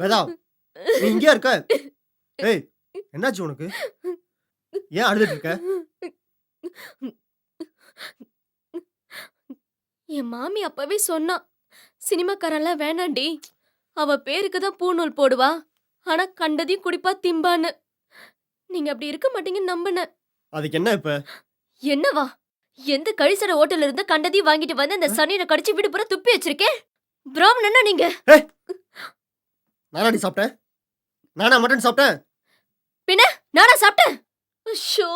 வேதா நீ இங்கேயா இருக்க? ஏய் என்னாச்சு உனக்கு? ஏன் அழுதுட்டு இருக்க? என் மாமி அப்பவே சொன்னா சினிமாக்காரெல்லாம் வேணாண்டி. அவ பேருக்கு தான் பூநூல் போடுவா. ஆனா கண்டதையும் குடிப்பா திம்பான்னு. நீங்க அப்படி இருக்க மாட்டீங்கன்னு நம்பினேன். அதுக்கு என்ன இப்ப? என்னவா? எந்த கழிசட ஹோட்டல்ல இருந்து கண்டதையும் வாங்கிட்டு வந்து அந்த சனியனை கடிச்சு வீடு பூரா துப்பி வச்சிருக்கேன் பிராமணனா நீங்க? நானாடி சாப்பிட்டேன் நானா மட்டன் சாப்பிட்டேன் பின்ன நானா சாப்பிட்டேன் ஷோ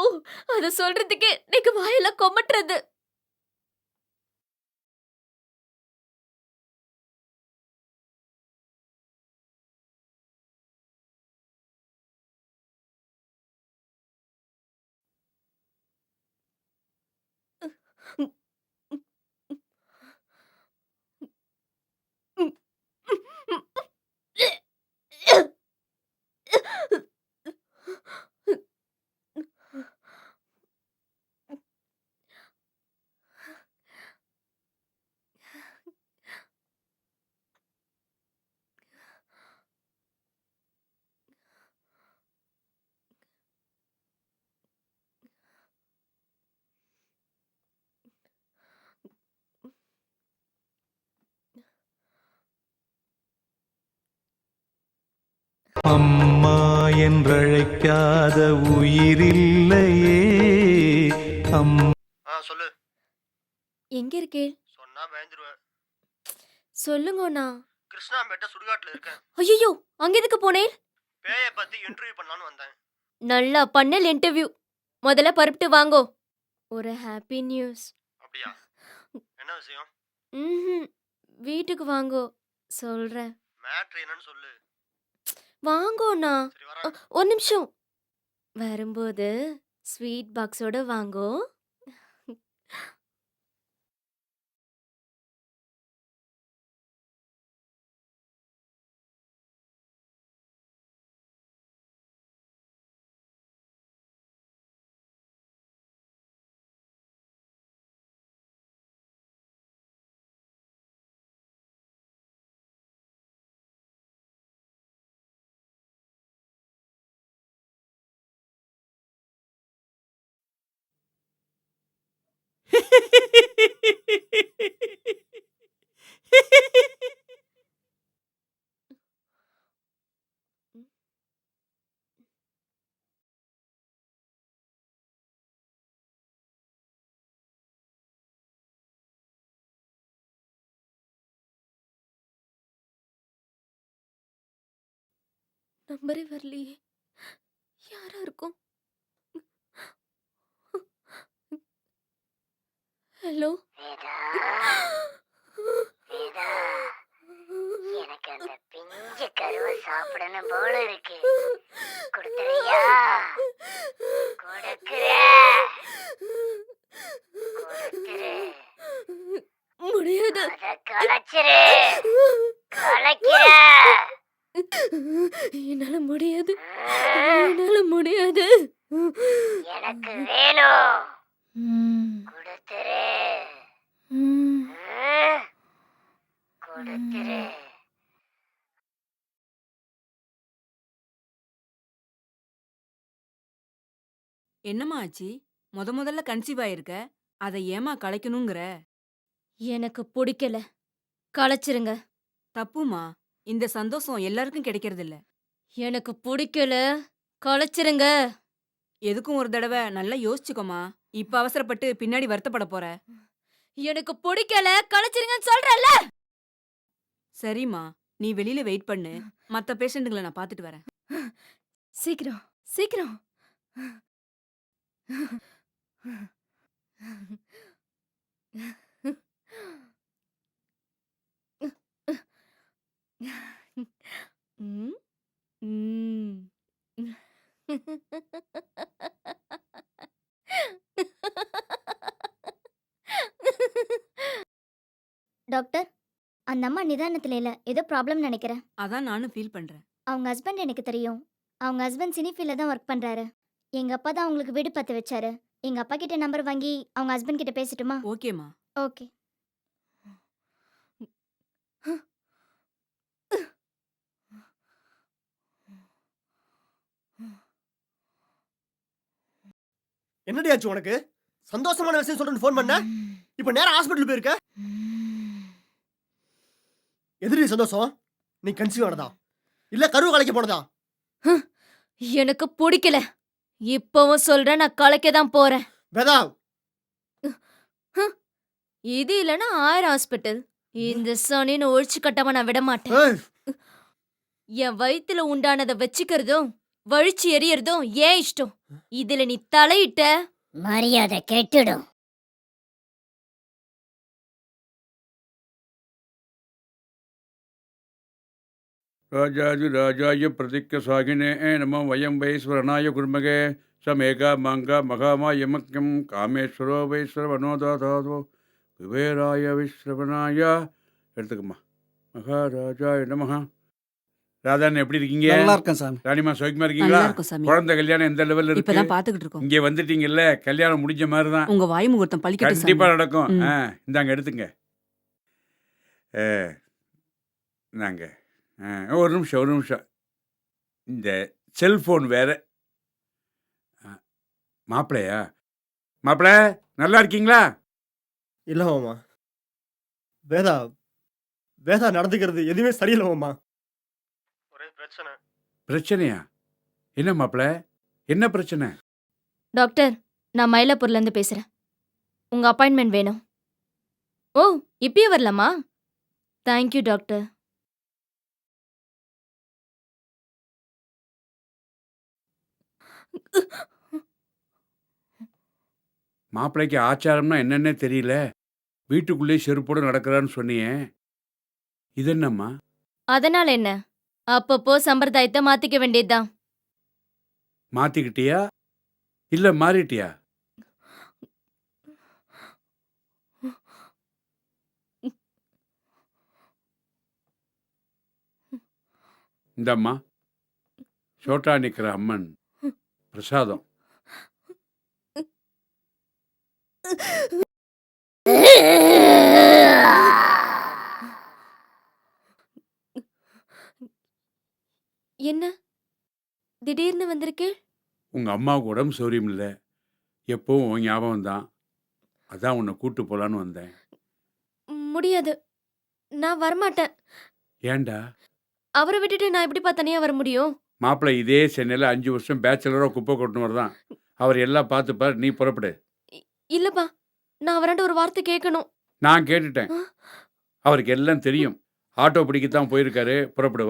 அத சொல்றதுக்கே நீங்க வாயெல்லாம் கொமட்டுறது. அம்மா என்றழைக்காத உயிரில்லையே. அம் சொல்லு. எங்க இருக்கே சொன்னா பயந்துருவேன் சொல்லுங்கண்ணா கிருஷ்ணாம்பேட்டை சுடுகாட்டுல இருக்கேன். ஐயோ அங்க எதுக்கு போனேன்? பேயை பத்தி இன்டர்வியூ பண்ணலாம்னு வந்தேன். நல்லா பண்ணல் இன்டர்வியூ முதல்ல பருப்பிட்டு வாங்கோ. ஒரு ஹாப்பி நியூஸ் அப்படியா? என்ன விஷயம்? ம் வீட்டுக்கு வாங்கோ. சொல்றேன். மேட்ரு என்னன்னு சொல்லு. வாங்கோண்ணா. ஒரு நிமிஷம். வரும்போது ஸ்வீட் பாக்ஸோட வாங்கோ. நம்பரே வரலையே. யாரா இருக்கும்? ஹலோ? எனக்கு அந்த பிஞ்சு கருவை சாப்பிடணும் போல இருக்கு. கொடுத்துறியா கொடுக்குற? கொடுத்துரு முடியாது. அத களைக்கிற என்னால முடியாது. என்னால முடியாது. எனக்கு வேணும். கொடுத்துரு. கொடுத்துரு. என்னம்மா ஆச்சு? முத முதல்ல கன்சீவ் ஆயிருக்க. அதை ஏமா கலைக்கணுங்கிற? எனக்கு பிடிக்கல. களைச்சிருங்க தப்புமா? இந்த சந்தோஷம் எல்லாருக்கும் கிடைக்கிறதில்ல. எனக்கு பிடிக்கல. களைச்சிருங்க எதுக்கும் ஒரு தடவை நல்லா யோசிச்சுக்கோமா. இப்ப அவசரப்பட்டு பின்னாடி வருத்தப்பட போற. எனக்கு பிடிக்கல. களைச்சிருங்கன்னு சொல்றேன்ல. சரிம்மா. நீ வெளியில வெயிட் பண்ணு. மத்த பேஷண்ட்டுங்களை நான் பாத்துட்டு வரேன். சீக்கிரம். சீக்கிரம். ம், ம். டாக்டர் அந்த அம்மா நிதானத்தில் இல்லை. ஏதோ ப்ராப்ளம் நினைக்கிறேன். அதான் நானும் ஃபீல் பண்றேன். அவங்க ஹஸ்பண்ட் எனக்கு தெரியும். அவங்க ஹஸ்பண்ட் சினி ஃபீல்டில் தான் ஒர்க் பண்ணுறாரு எங்கள் அப்பா தான் அவங்களுக்கு வீடு பார்த்து வச்சாரு. எங்கள் அப்பா கிட்ட நம்பர் வாங்கி அவங்க ஹஸ்பண்ட் கிட்ட பேசட்டுமா? ஓகேம்மா ஓகே என்னடி ஆச்சு உனக்கு? சந்தோஷமான விஷயம் சொல்றேன்னு ஃபோன் பண்ண? இப்ப நேரா ஹாஸ்பிட்டல் போயிருக்க? எதிரி சந்தோஷம்? நீ கன்சீவ் ஆனதா? இல்ல கருவு கலைக்க போனதா? எனக்கு பிடிக்கல. இப்பவும் சொல்றேன் நான் கலைக்க தான் போறேன். வேதா! இது இல்லைன்னா ஆயிரம் ஹாஸ்பிட்டல் இந்த சனின்னு ஒழிச்சு கட்டாம நான் விட மாட்டேன். என் வயித்துல உண்டானதை வச்சுக்கிறதும் வழிச்சு எரியறதும் ஏன் இஷ்டம்? இதுல நீ தலையிட்ட மரியாதை கெட்டுடும். ராஜாதிராஜாய பிரதிக்க சாகினே நம வயம் வைஸ்வரனாய குர்மகே சமேகா மங்கா மகாமா யமக்கியம் காமேஸ்வரோ வைஸ்வரவனோதாதோ குபேராய விஸ்ரவனாய எடுத்துக்கம்மா. மகாராஜாய நமஹ. ராதாண்ண எப்படி இருக்கீங்க? நல்லா இருக்கேன் சாமி. ராணிமா சௌக்கியமா நல்லா இருக்கீங்களா? இருக்கும் சாமி. குழந்தை கல்யாணம் எந்த லெவல்ல இருக்கு? இப்பதான் பாத்துக்கிட்டு இருக்கோம் இங்க வந்துட்டீங்கல்ல கல்யாணம் முடிஞ்ச மாதிரி தான் உங்க வாய் முகூர்த்தம் பழிக்கட்டும் கண்டிப்பா சாமி நடக்கும். ம். ஆ இந்தாங்க எடுத்துங்க. ஆ, இந்தாங்க. ஆ, ஒரு நிமிஷம் ஒரு நிமிஷம். இந்த செல்போன் வேற. ஆ, மாப்பிள்ளையா? மாப்பிள்ள நல்லா இருக்கீங்களா? இல்ல மாமா. வேதா வேதா நடந்துக்கிறது எதுவுமே சரியில்லை மாமா. பிரச்சனை. பிரச்சனையா? என்ன மாப்பிள்ள என்ன பிரச்சனை? டாக்டர் நான் மயிலாப்பூர்ல இருந்து பேசுறேன். உங்க அப்பாயின்மெண்ட் வேணும். ஓ இப்பயே வரலாமா? Thank you doctor. மாப்பிள்ளைக்கு ஆச்சாரம்னா என்னன்னே தெரியல. வீட்டுக்குள்ளே செருப்போடு நடக்கிறான்னு சொன்னியே. இது என்னம்மா அதனால என்ன? அப்பப்போ சம்பிரதாயத்தை மாத்திக்க வேண்டியதுதான். மாத்திக்கிட்டியா? இல்ல மாறிட்டியா? இந்தம்மா. சோட்டா நிக்கிற அம்மன். பிரசாதம். என்ன? திடீர்னு வந்திருக்கு? உங்க அம்மாவுக்கு உடம்பு சௌரியம் இல்லை எப்பவும் ஞாபகம் தான். அதான் உன்னை கூட்டு போலான்னு வந்தேன். முடியாது. நான் வரமாட்டேன். ஏன்டா? அவரை விட்டுட்டு நான் எப்படிப்பா தனியா வர முடியும்? மாப்பிள்ளை இதே சென்னையில் அஞ்சு வருஷம் பேச்சுலராக குப்பை கொட்டினவர் தான் அவர் எல்லாம் பார்த்துப்பார் நீ புறப்படு. இல்லப்பா. நான் அவராண்ட ஒரு வார்த்தை கேட்கணும். நான் கேட்டுட்டேன். அவருக்கு எல்லாம் தெரியும். ஆட்டோ பிடிக்கத்தான் போயிருக்காரு. புறப்படு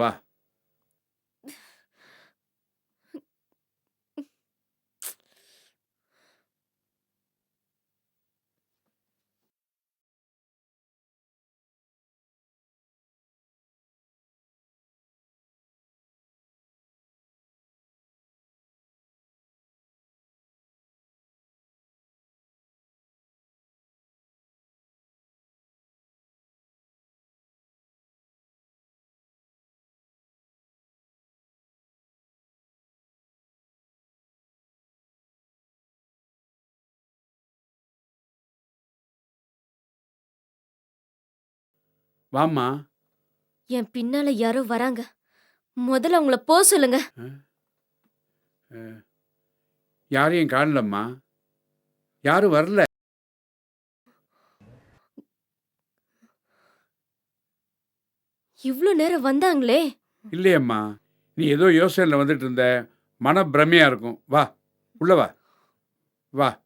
வா வாம்மா. என் பின்னால யாரோ வராங்க. முதல்ல அவங்கள போ சொல்லுங்க. யாரையும் காணலம்மா யாரும் வரல? இவ்ளோ நேரம் வந்தாங்களே. இல்லையம்மா. நீ ஏதோ யோசனையில் வந்துட்டு இருந்த. மன பிரமையா இருக்கும். வா உள்ள வா. வா.